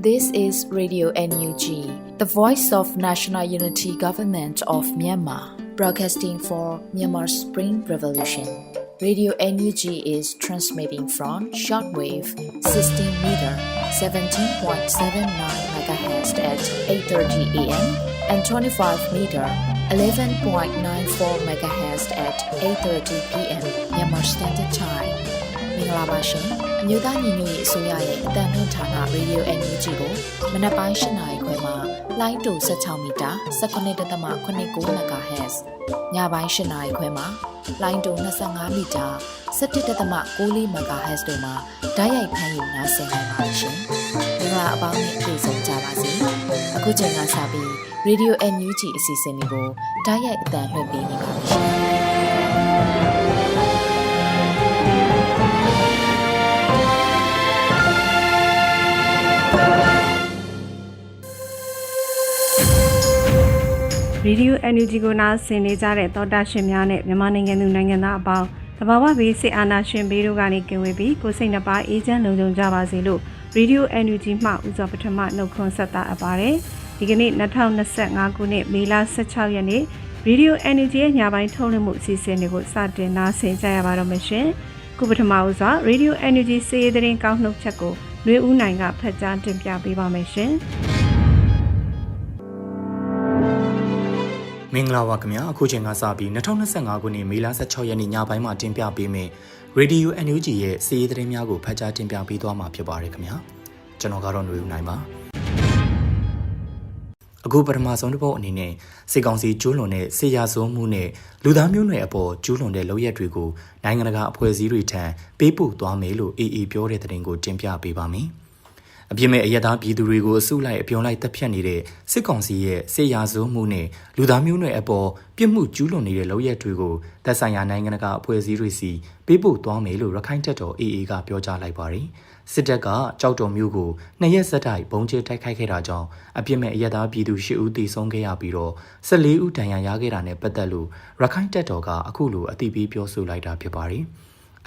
This is Radio NUG, the voice of National Unity Government of Myanmar, broadcasting for Myanmar's Spring Revolution. Radio NUG is transmitting from shortwave 16 meter 17.79 MHz at 8:30 a.m. and 25 meter 11.94 MHz at 8:30 p.m. Myanmar Standard Time. မင်္ဂလာပါရှင်အ မျိုးသားညီညွတ်ရေးအစိုးရရဲ့အတန်လွင့်ဌာန Radio NUG ကိုမနက်ပိုင်း၈နာရီခွဲမှာလိုင်းတူ16မီတာ19.89 MHz ညပိုင်း၈နာရီခွဲမှာလိုင်းတူ25မီတာ17.6 MHz တို့မှာဓာတ်ရိုက်ဖမ်းယူနိုင်စေနိုင်ပါရှင်မင်္ဂလာအပေါင်းနဲ့ပြည့်စုံကြပါစေအခုချိန်ကစပြီး Radio NUG အစီအစဉ်လေးကိုဓာတ်ရိုက်အတန်လွှင့်ပေးနေပါပြီရှင် ရေဒီယို NUG ကိုနားဆင်နေကြတဲ့သောတာရှင်များနဲ့မြန်မာနိုင်ငံသူနိုင်ငံသားအပေါင်းတဘာဝဘေးစစ်အာဏာရှင်ဘေးတို့ကနေကင်ဝေးပြီးကိုယ်စိတ်နှပါအေးချမ်းလုံခြုံကြပါစေလို့ရေဒီယို NUG မှဥစွာပထမနှုတ်ခွန်းဆက်တာအပ်ပါတယ်ဒီကနေ့2025ခုနှစ်မေလ16ရက်နေ့ရေဒီယို NUG ရဲ့ညပိုင်းထုတ်လွှင့်မှုအစီအစဉ်တွေကိုစတင်နားဆင်ကြရပါတော့မရှင်ခုပထမဦးစွာရေဒီယို NUG စီးရီးသတင်းကောင်းနှုတ်ချက်ကိုຫນွေဦးနိုင်ကဖတ်ကြားတင်ပြပေးပါမယ်ရှင် မင်္ဂလာပါခင်ဗျာအခုချိန်ကစပြီး2025ခုနှစ်မေလ16ရက်နေ့ညပိုင်းမှာတင်ပြပေးမယ့် Radio NUG ရဲ့စီးရီးသတင်းများကိုဖတ်ကြားတင်ပြပေးသွားမှာဖြစ်ပါတယ်ခင်ဗျာကျွန်တော်ကတော့ຫນွေဦးနိုင်ပါအခုပထမဆုံးတစ်ပုတ်အနေနဲ့စေကောင်စီကျူးလွန်တဲ့ဆေးရဆိုးမှုနဲ့လူသားမျိုးနွယ်အပေါ်ကျူးလွန်တဲ့လုပ်ရက်တွေကိုနိုင်ငံတကာအဖွဲ့အစည်းတွေထံပေးပို့သွားမယ်လို့ AA ပြောတဲ့သတင်းကိုတင်ပြပေးပါမယ် အပြစ်မဲ့အယက်သားပြည်သူတွေကိုအစုလိုက်အပြုံလိုက်တပ်ဖြတ်နေတဲ့စစ်ကောင်စီရဲ့စစ်ရာဇဝမှုနဲ့လူသားမျိုးနွယ်အပေါ်ပြစ်မှုကျူးလွန်နေတဲ့လုပ်ရက်တွေကိုသက်ဆိုင်ရာနိုင်ငံကအဖွဲ့အစည်းတွေစီပေးပို့သွားမယ်လို့ရခိုင်တပ်တော် AA ကပြောကြားလိုက်ပါတယ်စစ်တပ်ကကြောက်တော်မျိုးကိုနှစ်ရက်ဆက်တိုက်ပုံကျဲတိုက်ခိုက်ခဲ့တာကြောင့်အပြစ်မဲ့အယက်သားပြည်သူ၈ဦးသေဆုံးခဲ့ရပြီးတော့14ဦးဒဏ်ရာရခဲ့တာနဲ့ပတ်သက်လို့ရခိုင်တပ်တော်ကအခုလိုအသိပေးပြောဆိုလိုက်တာဖြစ်ပါတယ်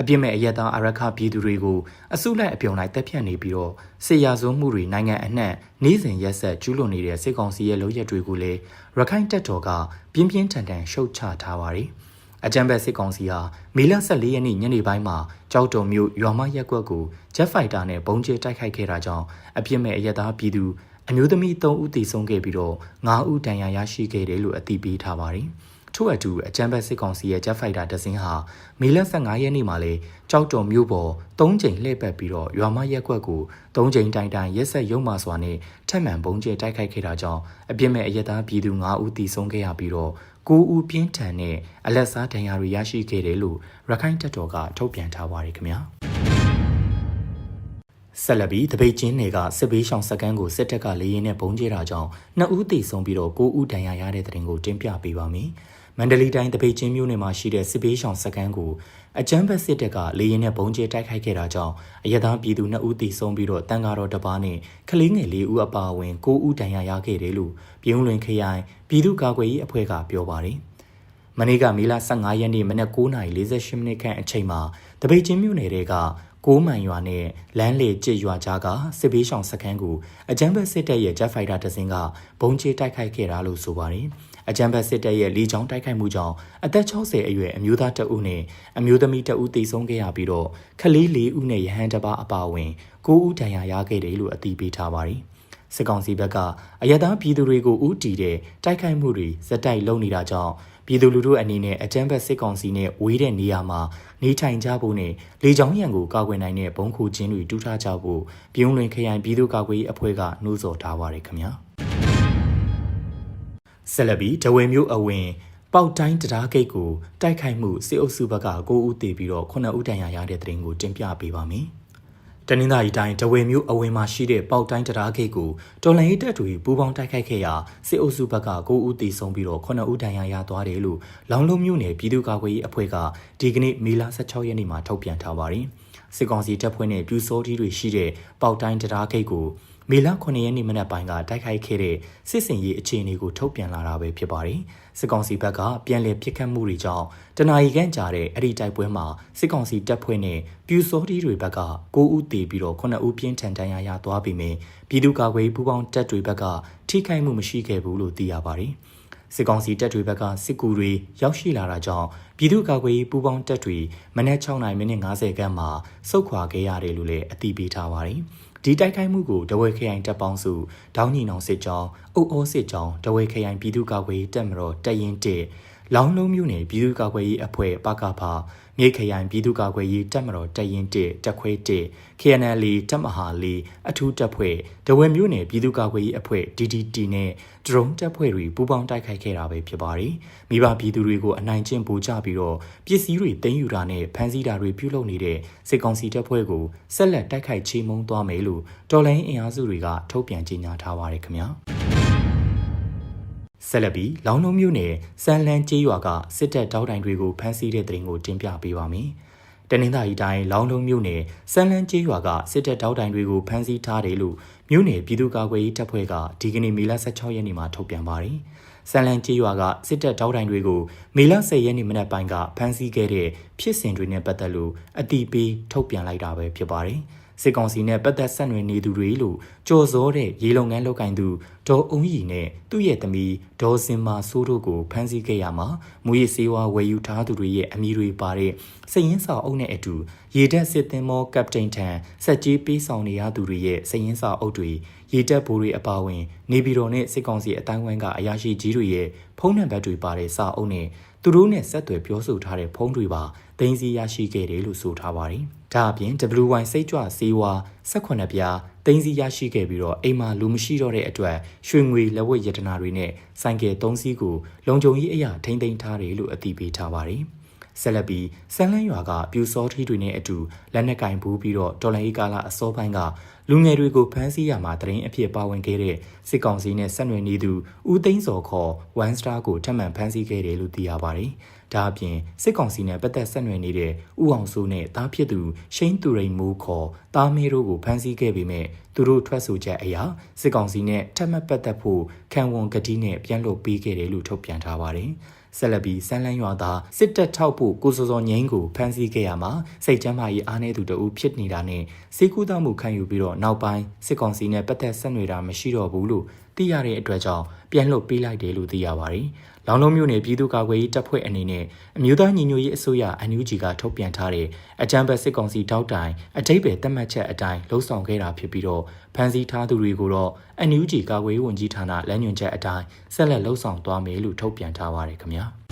အပြစ်မဲ့အယက်သားအရခပြည်သူတွေကိုအစုလိုက်အပြုံလိုက်တပ်ဖြတ်နေပြီးတော့ဆေးရဆုံးမှုတွေနိုင်ငံအနှံ့နေ့စဉ်ရက်ဆက်ကျူးလွန်နေတဲ့စစ်ကောင်စီရဲ့လုပ်ရက်တွေကိုလည်းရခိုင်တပ်တော်ကပြင်းပြင်းထန်ထန်ရှုတ်ချထားပါတယ်။အကြံဘက်စစ်ကောင်စီဟာမေလ14ရက်နေ့ညနေပိုင်းမှာကြောက်တုံမြို့ရွာမရက်ကွက်ကိုဂျက်ဖိုက်တာနဲ့ဘုံကျဲတိုက်ခိုက်ခဲ့တာကြောင့်အပြစ်မဲ့အယက်သားပြည်သူအမျိုးသမီး3ဦးသေဆုံးခဲ့ပြီးတော့9ဦးဒဏ်ရာရရှိခဲ့တယ်လို့အသိပေးထားပါတယ်။ ထို့အတူအကြမ်းဖက်စစ်ကောင်စီရဲ့ဂျက်ဖိုက်တာတစင်းဟာမေလ15ရက်နေ့မှာလေကြောက်တုံမြို့ပေါ်၃ချိန်လှည့်ပတ်ပြီးတော့ရွာမရက်ကွက်ကို၃ချိန်တိုင်တိုင်ရက်ဆက်ရုံမာစွာနဲ့ထက်မှန်ပုံကျဲတိုက်ခိုက်ခဲ့တာကြောင့်အပြစ်မဲ့အရက်သားပြည်သူ9ဦးသေဆုံးခဲ့ရပြီးတော့9ဦးပြင်းထန်တဲ့အလက်စားဒဏ်ရာတွေရရှိခဲ့တယ်လို့ရခိုင်တပ်တော်ကထုတ်ပြန်ထားပါတယ်ခင်ဗျာဆက်လက်ပြီးတပိတ်ချင်းတွေကစစ်ဘေးရှောင်စကန်ကိုစစ်တပ်ကလေရင်နဲ့ပုံကျဲတာကြောင့်2ဦးသေဆုံးပြီးတော့9ဦးဒဏ်ရာရတဲ့တဲ့တင်ကိုတင်ပြပေးပါမယ်။ မန္တလေးတိုင်းတပိတ်ချင်းမြို့နယ်မှာရှိတဲ့စစ်ဘေးရှောင်စကန်ကိုအကြမ်းဖက်စစ်တပ်ကလေရင်နဲ့ပုံကျဲတိုက်ခိုက်ခဲ့တာကြောင့်အရသာပြည်သူ2ဦးသေဆုံးပြီးတော့တန်ကားတော်တစ်ပါးနဲ့ကလေးငယ်4ဦးအပါအဝင်9ဦးဒဏ်ရာရခဲ့တယ်လို့ပြည်ဦးလွင်ခရိုင်ပြည်သူ့ကာကွယ်ရေးအဖွဲ့ကပြောပါတယ်။မနေ့ကမေလ15ရက်နေ့မနက်9:48မိနစ်ခန့်အချိန်မှာတပိတ်ချင်းမြို့နယ်တွေကကိုးမှန်ရွာနဲ့လမ်းလေကျစ်ရွာကြားကစစ်ဘေးရှောင်စခန်းကိုအကြမ်းဖက်စစ်တပ်ရဲ့ဂျက်ဖိုက်တာတစင်းကဘုံချေတိုက်ခိုက်ခဲ့တာလို့ဆိုပါတယ်။ အကြမ်းဖက်စစ်တပ်ရဲ့လေကြောင်းတိုက်ခိုက်မှုကြောင့်အသက်60အရွယ်အမျိုးသားတအုပ်နဲ့အမျိုးသမီးတအုပ်သေဆုံးခဲ့ရပြီးတော့ခလေး၄ဦးနဲ့ရဟန်းတစ်ပါးအပါအဝင်9ဦးဒဏ်ရာရခဲ့တယ်လို့အသိပေးထားပါတယ်။စစ်ကောင်စီဘက်ကအယက်သားပြည်သူတွေကိုဥတီတဲ့တိုက်ခိုက်မှုတွေဇက်တိုက်လုပ်နေတာကြောင့်ပြည်သူလူထုအနေနဲ့အကြမ်းဖက်စစ်ကောင်စီနဲ့ဝေးတဲ့နေရာမှာနေထိုင်ကြဖို့နဲ့လေကြောင်းရန်ကိုကာကွယ်နိုင်တဲ့ဘုံခုချင်းတွေတူးထားကြဖို့ပြည်ုံလွင်ခရိုင်ပြည်သူ့ကာကွယ်ရေးအဖွဲ့ကနှိုးဆော်ထားပါတယ်ခင်ဗျာ ဆက်လက်ပြီးဒဝေမျိုးအဝင်ပေါက်တိုင်းတရားဂိတ်ကိုတိုက်ခိုက်မှုစစ်အုပ်စုဘက်က9ဦးသေပြီးတော့9ဦးတန်ရာရတဲ့တဲ့ရင်ကိုတင်ပြပေးပါမယ်တနင်္သာရီတိုင်းဒဝေမျိုးအဝင်မှာရှိတဲ့ပေါက်တိုင်းတရားဂိတ်ကိုတော်လိုင်းရေးတပ်တွေပူးပေါင်းတိုက်ခိုက်ခဲ့ရာစစ်အုပ်စုဘက်က9ဦးသေဆုံးပြီးတော့9ဦးဒဏ်ရာရသွားတယ်လို့လောင်လုံးမျိုးနယ်ပြည်သူ့ကာကွယ်ရေးအဖွဲ့ကဒီကနေ့မေလ16ရက်နေ့မှာထုတ်ပြန်ထားပါတယ်။စစ်ကောင်စီတပ်ဖွဲ့နဲ့ပြူစောတီးတွေရှိတဲ့ပေါက်တိုင်းတရားဂိတ်ကို မေလ9ရက်နေ့မနက်ပိုင်းကတိုက်ခိုက်ခဲ့တဲ့စစ်စင်ရေးအခြေအနေကိုထုတ်ပြန်လာတာပဲဖြစ်ပါတယ်။စစ်ကောင်စီဘက်ကပြန်လည်ပစ်ခတ်မှုတွေကြောင့်တနအီခန့်ကြာတဲ့အဲ့ဒီတိုက်ပွဲမှာစစ်ကောင်စီတပ်ဖွဲ့နဲ့ပြူစောတီတွေဘက်က9ဦးသေပြီးတော့9ဦးပြင်းထန်ဒဏ်ရာရသွားပြီးမြင်ပြည်သူ့ကာကွယ်ရေးပူးပေါင်းတပ်တွေဘက်ကထိခိုက်မှုမရှိခဲ့ဘူးလို့သိရပါတယ်။စစ်ကောင်စီတပ်တွေဘက်ကစစ်ကူတွေရောက်ရှိလာတာကြောင့်ပြည်သူ့ကာကွယ်ရေးပူးပေါင်းတပ်တွေမနက်6:50မိနစ်50ခန့်မှာစုခွာခဲ့ရတယ်လို့လည်းအသိပေးထားပါတယ်။ ဒီတိုက်ခိုက်မှုကိုတဝဲခရိုင်တပ်ပေါင်းစုဒေါင်းညီနောင်စစ်ကြောင်းအုပ်အောစစ်ကြောင်းတဝဲခရိုင်ပြည်သူ့ကာကွယ်ရေးတပ်မတော်တပ်ရင်း1လောင်းလုံးမြို့နယ်ပြည်သူ့ကာကွယ်ရေးအဖွဲ့ပကဖ မြိတ်ခရိုင်ပြည်သူ့ကာကွယ်ရေးတပ်မတော်တပ်ရင်း1တပ်ခွဲ1 KNL တပ်မဟာ4အထူးတပ်ဖွဲ့တဝဲမြို့နယ်ပြည်သူ့ကာကွယ်ရေးအဖွဲ့ DDT နဲ့ဒရုန်းတပ်ဖွဲ့တွေပူးပေါင်းတိုက်ခိုက်ခဲ့တာပဲဖြစ်ပါတယ်။မိဘပြည်သူတွေကိုအနိုင်ကျင့်ပူချပြီးတော့ပစ္စည်းတွေတင်ယူတာနဲ့ဖမ်းဆီးတာတွေပြုလုပ်နေတဲ့စစ်ကောင်စီတပ်ဖွဲ့ကိုဆက်လက်တိုက်ခိုက်ချေမှုန်းသွားမယ်လို့တော်လိုင်းအင်အားစုတွေကထုတ်ပြန်ကြေညာထားပါတယ်ခင်ဗျာ။ ဆက်လက်ပြီးလောင်းလုံးမြို့နယ်စမ်းလန်းကျေးရွာကစစ်တပ်တောက်တိုင်တွေကိုဖမ်းဆီးတဲ့တဲ့ရင်ကိုတင်ပြပေးပါမယ်။တနင်္သာရီတိုင်းလောင်းလုံးမြို့နယ်စမ်းလန်းကျေးရွာကစစ်တပ်တောက်တိုင်တွေကိုဖမ်းဆီးထားတယ်လို့မြို့နယ်ပြည်သူ့ကာကွယ်ရေးတပ်ဖွဲ့ကဒီကနေ့မေလ16ရက်နေ့မှာထုတ်ပြန်ပါတယ်။စမ်းလန်းကျေးရွာကစစ်တပ်တောက်တိုင်တွေကိုမေလ10ရက်နေ့မနက်ပိုင်းကဖမ်းဆီးခဲ့တဲ့ဖြစ်စဉ်တွေနဲ့ပတ်သက်လို့အတိပေးထုတ်ပြန်လိုက်တာပဲဖြစ်ပါတယ်။ စစ်ကောင်စီနဲ့ပတ်သက်ဆက်နွယ်နေသူတွေလို့ကြော်စောတဲ့ရေလုံငန်းလောက်ကင်သူဒေါ်အုံးရီနဲ့သူ့ရဲ့သမီးဒေါ်စင်မာစိုးတို့ကိုဖမ်းဆီးခဲ့ရမှာမူရစ်စေဝါဝယ်ယူထားသူတွေရဲ့အမည်တွေပါတဲ့စည်ရင်းစာအုပ်နဲ့အတူရေတပ်စစ်သင်္ဘောကပတိန်ထံဆက်ကြီးပေးဆောင်နေရသူတွေရဲ့စည်ရင်းစာအုပ်တွေရေတပ်ဘိုးတွေအပါအဝင် နေပြည်တော်နဲ့စစ်ကောင်စီအတိုင်းဝိုင်းကအရာရှိကြီးတွေရဲ့ဖုန်းနံပါတ်တွေပါတဲ့စာအုပ်နဲ့သူတို့နဲ့ဆက်သွယ်ပြောဆိုထားတဲ့ဖုန်းတွေပါသိမ်းဆည်းရရှိခဲ့တယ်လို့ဆိုထားပါတယ်။ ဒါအပြင် WY စိတ်ကြွစေးဝါ18ပြားသိမ်းဆည်းရရှိခဲ့ပြီးတော့အိမ်မှာလူမရှိတော့တဲ့အတွက်ရွှေငွေလက်ဝတ်ရတနာတွေနဲ့ဆိုင်ကယ်3စီးကိုလုံခြုံရေးအရာထိမ့်သိမ်းထားတယ်လို့အသိပေးထားပါတယ်။ဆက်လက်ပြီးဆန်လန်းရွာကပြူစောထီတွေနဲ့အတူလက်နက်ကင်ဘူးပြီးတော့တော်လိုင်းကာလာအစောပိုင်းကလူငယ်တွေကိုဖမ်းဆီးရမှာတရင်အဖြစ်ပါဝင်ခဲ့တဲ့စစ်ကောင်စီနဲ့ဆက်နွယ်နေသူဦးသိန်းစော်ခေါ် One Star ကိုထပ်မံဖမ်းဆီးခဲ့တယ်လို့သိရပါတယ်။ ဒါအပြင်စစ်ကောင်စီနဲ့ပတ်သက်ဆက်နွယ်နေတဲ့ဦးအောင်စိုးနဲ့တားဖြစ်သူရှိန်းသူရိန်မိုးခေါ်တားမေတို့ကိုဖမ်းဆီးခဲ့ပေမဲ့သူတို့ထွက်ဆိုချက်အရစစ်ကောင်စီနဲ့ထပ်မံပတ်သက်ဖို့ခံဝန်ကတိနဲ့ပြန်လွတ်ပေးခဲ့တယ်လို့ထုတ်ပြန်ထားပါတယ်။ဆက်လက်ပြီးဆန်းလန်းရွာသားစစ်တပ်ထောက်ဖို့ကိုစောစောငိမ့်ကိုဖမ်းဆီးခဲ့ရမှာစိတ်ကြမ်းမာရေးအားနည်းသူတအုပ်ဖြစ်နေတာနဲ့စေကူးသားမှုခံယူပြီးတော့နောက်ပိုင်းစစ်ကောင်စီနဲ့ပတ်သက်ဆက်နွယ်တာမရှိတော့ဘူးလို့သိရတဲ့အတွက်ကြောင့်ပြန်လွတ်ပေးလိုက်တယ်လို့သိရပါတယ်။ လောင်လုံးမြို့နယ်ပြည်သူ့ကာကွယ်ရေးတပ်ဖွဲ့အနေနဲ့အမျိုးသားညီညွတ်ရေးအစိုးရ NUG ကထုတ်ပြန်ထားတဲ့အကြံဖက်စစ်ကောင်စီတောက်တိုင်အထိပ္ပယ်သတ်မှတ်ချက်အတိုင်းလှုံ့ဆော်ခဲ့တာဖြစ်ပြီးတော့ဖမ်းဆီးထားသူတွေကိုတော့ NUG ကာကွယ်ရေးဝန်ကြီးဌာနလမ်းညွှန်ချက်အတိုင်းဆက်လက်လှုံ့ဆော်သွားမယ်လို့ထုတ်ပြန်ထားပါတယ်ခင်ဗျာ။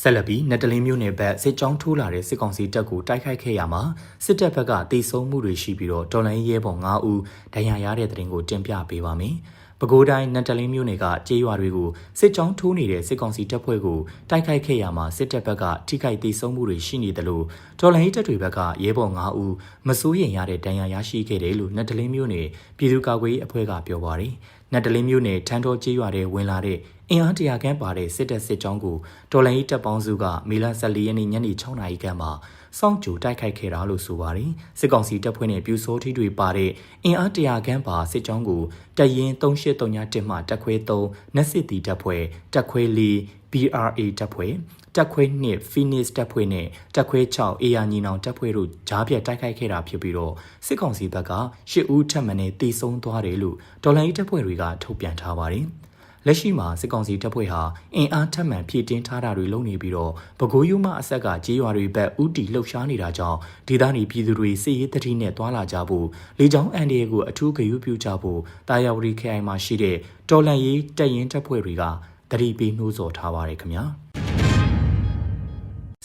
ဆက်လက်ပြီးနတလင်းမျိုးနယ်ဘက်စစ်ကြောင်းထိုးလာတဲ့စစ်ကောင်စီတပ်ကိုတိုက်ခိုက်ခဲ့ရမှာစစ်တပ်ဘက်ကတေဆုံးမှုတွေရှိပြီးတော့တော်လိုင်းရဲဘော်9ဦးဒဏ်ရာရတဲ့တဲ့ရင်ကိုတင်ပြပေးပါမယ်။ ပဲခူးတိုင်းနတလင်းမျိုးနယ်ကကြေးရွာတွေကိုစစ်ကြောင်းထိုးနေတဲ့စစ်ကောင်စီတပ်ဖွဲ့ကိုတိုက်ခိုက်ခဲ့ရမှာစစ်တပ်ဘက်ကထိခိုက်တေဆုံးမှုတွေရှိနေတယ်လို့တော်လိုင်းတပ်တွေဘက်ကရဲဘော်9ဦးမစိုးရင်ရတဲ့ဒဏ်ရာရရှိခဲ့တယ်လို့နတလင်းမျိုးနယ်ပြည်သူ့ကာကွယ်ရေးအဖွဲ့ကပြောပါရယ်။နတ်တလင်းမျိုးနယ်ထန်းတော်ကျေးရွာထဲဝင်လာတဲ့အင်အားတရာခန့်ပါတဲ့စစ်တပ်စစ်ကြောင်းကိုတော်လိုင်းတပ်ပေါင်းစုကမေလ14ရက်နေ့ညနေ6နာရီခန့်မှာ စောင့်ကြိုတိုက်ခိုက်ခဲ့တာလို့ဆိုပါတယ်စစ်ကောင်စီတပ်ဖွဲ့နဲ့ပြူစောထီးတွေပါတဲ့အင်အားတရာခန့်ပါစစ်ကြောင်းကိုတရင်3831မှတက်ခွဲ3နက်စစ်တီတပ်ဖွဲ့တက်ခွဲ4 BRA တပ်ဖွဲ့တက်ခွဲ2 Phoenix တပ်ဖွဲ့နဲ့တက်ခွဲ6 AR ညီနောင်တပ်ဖွဲ့တို့ကြားပြတ်တိုက်ခိုက်ခဲ့တာဖြစ်ပြီးတော့စစ်ကောင်စီဘက်က10ဦးထပ်မံနဲ့တေဆုံးသွားတယ်လို့ဒေါ်လာရေးတပ်ဖွဲ့တွေကထုတ်ပြန်ထားပါတယ်။ လက်ရှိမှာစစ်ကောင်စီတပ်ဖွဲ့ဟာအင်အားထပ်မံဖြည့်တင်းထားတာတွေလုပ်နေပြီးတော့ပဲခူးယူမအဆက်ကကြေးရွာတွေဘက်ဥတီလှုပ်ရှားနေတာကြောင့်ဒေသနေပြည်သူတွေစစ်ရေးတတိနဲ့တွာလာကြဖို့လေကြောင်းအန်ဒီယေကိုအထူးဂရုပြုကြဖို့တာယာဝတီခရိုင်မှာရှိတဲ့တော်လန်ရေးတပ်ရင်းတပ်ဖွဲ့တွေကတတိပေးနှိုးဆော်ထားပါတယ်ခင်ဗျာ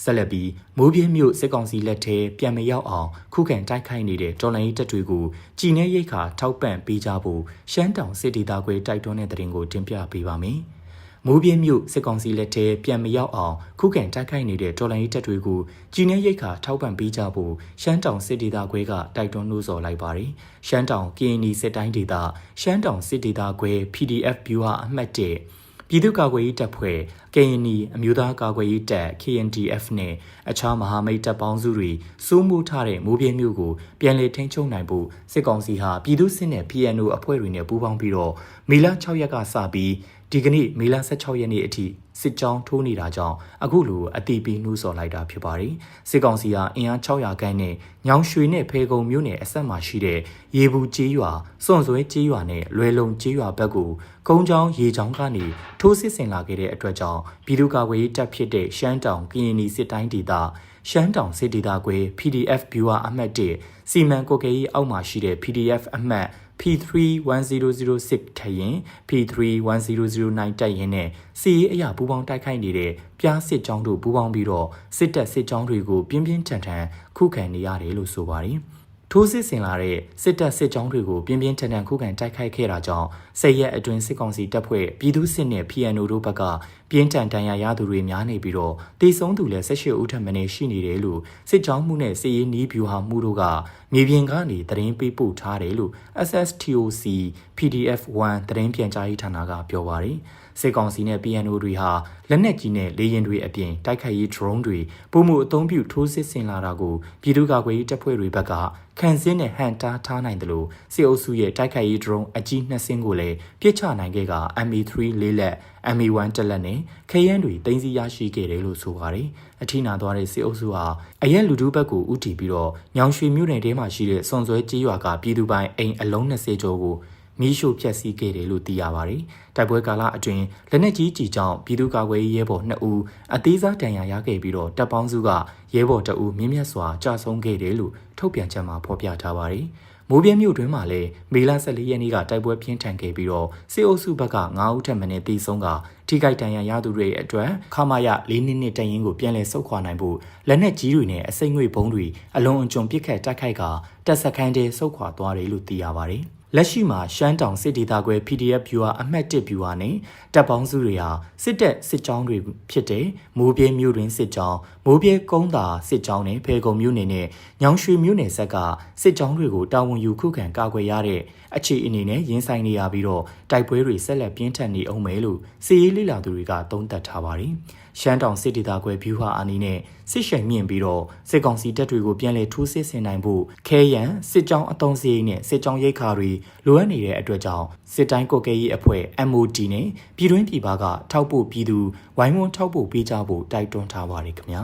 ဆက်လက်ပြီးမိုးပြင်းမြို့စစ်ကောင်စီလက်ထဲပြန်မရောက်အောင်ခုခံတိုက်ခိုက်နေတဲ့တော်လိုင်းတပ်တွေကိုကြည်နေရိတ်ခါထောက်ပံ့ပေးကြဖို့ရှမ်းတောင်စစ်ဒေသခွဲတိုက်တွန်းတဲ့တဲ့ရင်ကိုတင်ပြပေးပါမယ်။မိုးပြင်းမြို့စစ်ကောင်စီလက်ထဲပြန်မရောက်အောင်ခုခံတိုက်ခိုက်နေတဲ့တော်လိုင်းတပ်တွေကိုကြည်နေရိတ်ခါထောက်ပံ့ပေးကြဖို့ရှမ်းတောင်စစ်ဒေသခွဲကတိုက်တွန်းလို့ဆိုလိုက်ပါတယ်။ရှမ်းတောင် KNY စစ်တိုင်းဒေသရှမ်းတောင်စစ်ဒေသခွဲ PDF Viewer အမှတ်1 ပြည်သူ့ကာကွယ်ရေးတပ်ဖွဲ့ KNI အမျိုးသားကာကွယ်ရေးတပ် KNDF နဲ့အခြားမဟာမိတ်တပ်ပေါင်းစုတွေစိုးမိုးထားတဲ့မိုးပြင်းမြို့ကိုပြန်လည်ထိန်းချုပ်နိုင်ဖို့စစ်ကောင်စီဟာပြည်သူ့စစ်နဲ့ PNO အဖွဲ့တွေနဲ့ပူးပေါင်းပြီးတော့မေလ6ရက်ကစပြီးဒီကနေ့မေလ16ရက်နေ့အထိ စစ်ကြောင်းထိုးနေတာကြောင့်အခုလိုအတိပီနှူးစော်လိုက်တာဖြစ်ပါတယ်။စစ်ကောင်စီဟာအင်အား600ခန်းနဲ့ညောင်ရွှေနဲ့ဖေကုံမြို့နယ်အဆက်မှာရှိတဲ့ရေဘူးကျေးရွာစွန့်စွဲကျေးရွာနဲ့လွယ်လုံကျေးရွာဘက်ကိုကုန်းချောင်းရေချောင်းကနေထိုးစစ်ဆင်လာခဲ့တဲ့အတွက်ကြောင့်ပြည်သူ့ကာကွယ်ရေးတပ်ဖြစ်တဲ့ရှမ်းတောင်ကရင်နီစစ်တိုင်းဒေသရှမ်းတောင်စစ်ဒေသခွဲ PDF viewer အမှတ်1စီမံကွက်ကဲရေးအောက်မှာရှိတဲ့ PDF အမှတ် P31006 ထရင် P31009 တိုက်ရင်နဲ့စီရေးအရာပူးပေါင်းတိုက်ခိုက်နေတဲ့ပြားစစ်ကြောင်းတို့ပူးပေါင်းပြီးတော့စစ်တပ်စစ်ကြောင်းတွေကိုပြင်းပြင်းထန်ထန်ခုခံနေရတယ်လို့ဆိုပါတယ်။ ထိုးစစ်ဆင်လာတဲ့စစ်တပ်စစ်ကြောင်းတွေကိုပြင်းပြင်းထန်ထန်ခုခံတိုက်ခိုက်ခဲ့တာကြောင့်စစ်ရက်အတွင်းစစ်ကောင်စီတပ်ဖွဲ့ပြည်သူစစ်နဲ့ PNO တို့ဘက်ကပြင်းထန်တန်ရာရသူတွေများနေပြီးတော့တေဆုံးသူလည်း18ဦးထပ်မံရှိနေတယ်လို့စစ်ကြောင်းမှုနဲ့စစ်ရေးနီးဗျူဟာမှုတို့ကမြေပြင်ကနေသတင်းပေးပို့ထားတယ်လို့ SSTOC PDF 1 သတင်းပြန်ကြားရေးဌာနကပြောပါတယ် စစ်ကောင်စီနဲ့ PNO တွေဟာလက်နက်ကြီးနဲ့လေရင်တွေအပြင်တိုက်ခိုက်ရေး drone တွေပုံမှုအသုံးပြုထိုးစစ်ဆင်လာတာကိုပြည်သူ့ကာကွယ်ရေးတပ်ဖွဲ့တွေဘက်ကခံစင်းနဲ့ဟန်တားထားနိုင်တယ်လို့စစ်အုပ်စုရဲ့တိုက်ခိုက်ရေး drone အကြီးနှစ်စင်းကိုလည်းပြစ်ချနိုင်ခဲ့က MA3 လေးလက် MA1 တက်လက်နဲ့ခရမ်းတွေတင်စီရရှိခဲ့တယ်လို့ဆိုပါတယ်။အထီးနာသွားတဲ့စစ်အုပ်စုဟာအရက်လူထုဘက်ကိုဥတီပြီးတော့ညောင်ရွှေမြို့နယ်ထဲမှာရှိတဲ့စွန်စွဲကြေးရွာကပြည်သူပိုင်အိမ်အလုံး20ကျော်ကို မီးရှို့ဖျက်ဆီးခဲ့တယ်လို့သိရပါတယ်။တိုက်ပွဲကာလအတွင်းလက်နက်ကြီးကြီးကြောင့်ပြည်သူ့ကာကွယ်ရေးရဲဘော်2ဦးအသေးစားဒဏ်ရာရခဲ့ပြီးတော့တပ်ပေါင်းစုကရဲဘော်2ဦးမြင့်မြတ်စွာကြာဆုံးခဲ့တယ်လို့ထုတ်ပြန်ချက်မှာဖော်ပြထားပါတယ်။မိုးပြင်းမြို့တွင်းမှာလည်းမေလ14ရက်နေ့ကတိုက်ပွဲပြင်းထန်ခဲ့ပြီးတော့စစ်အုပ်စုဘက်က9ဦးထပ်မံတေဆုံးကထိခိုက်ဒဏ်ရာရသူတွေအတွက်ခမာရ၄နှစ်နှစ်တရင်ကိုပြန်လည်ဆုတ်ခွာနိုင်ဖို့လက်နက်ကြီးတွေနဲ့အစိမ့်ငွေဘုံတွေအလွန်အကျွံပစ်ခတ်တိုက်ခိုက်ကတပ်စခန်းတည်းဆုတ်ခွာသွားတယ်လို့သိရပါတယ်။ လက်ရှိမှာရှမ်းတောင်စစ်ဒေသခွဲ PDF viewer အမှတ်1 viewer နဲ့တပ်ပေါင်းစုတွေဟာစစ်တပ်စစ်ကြောင်းတွေဖြစ်တဲ့မိုးပြဲမြို့တွင်စစ်ကြောင်းမိုးပြဲကုန်းသာစစ်ကြောင်းနဲ့ဖေကုံမြို့နယ်နဲ့ညောင်ရွှေမြို့နယ်ဆက်ကစစ်ကြောင်းတွေကိုတာဝန်ယူခုခံကာကွယ်ရတဲ့အခြေအနေနဲ့ရင်ဆိုင်နေရပြီးတော့တိုက်ပွဲတွေဆက်လက်ပြင်းထန်နေအောင်မယ်လို့စီရေးလိလာသူတွေကသုံးသပ်ထားပါတယ်။ ရှမ်းတောင်စစ်ဒေသခွဲဗျူဟာအာနီနဲ့စစ်ရှိန်မြင့်ပြီးတော့စစ်ကောင်စီတပ်တွေကိုပြန်လည်ထိုးစစ်ဆင်နိုင်ဖို့ခဲရန်စစ်ကြောင်းအုံစည်းနဲ့စစ်ကြောင်းရိတ်ခါတွေလိုအပ်နေတဲ့အတွက်ကြောင့်စစ်တိုင်းကုတ်ကဲရေးအဖွဲ့ MOD နဲ့ပြည်တွင်းပြည်ပကထောက်ပို့ပြည်သူဝိုင်းဝန်းထောက်ပို့ပေးကြဖို့တိုက်တွန်းထားပါတယ်ခင်ဗျာ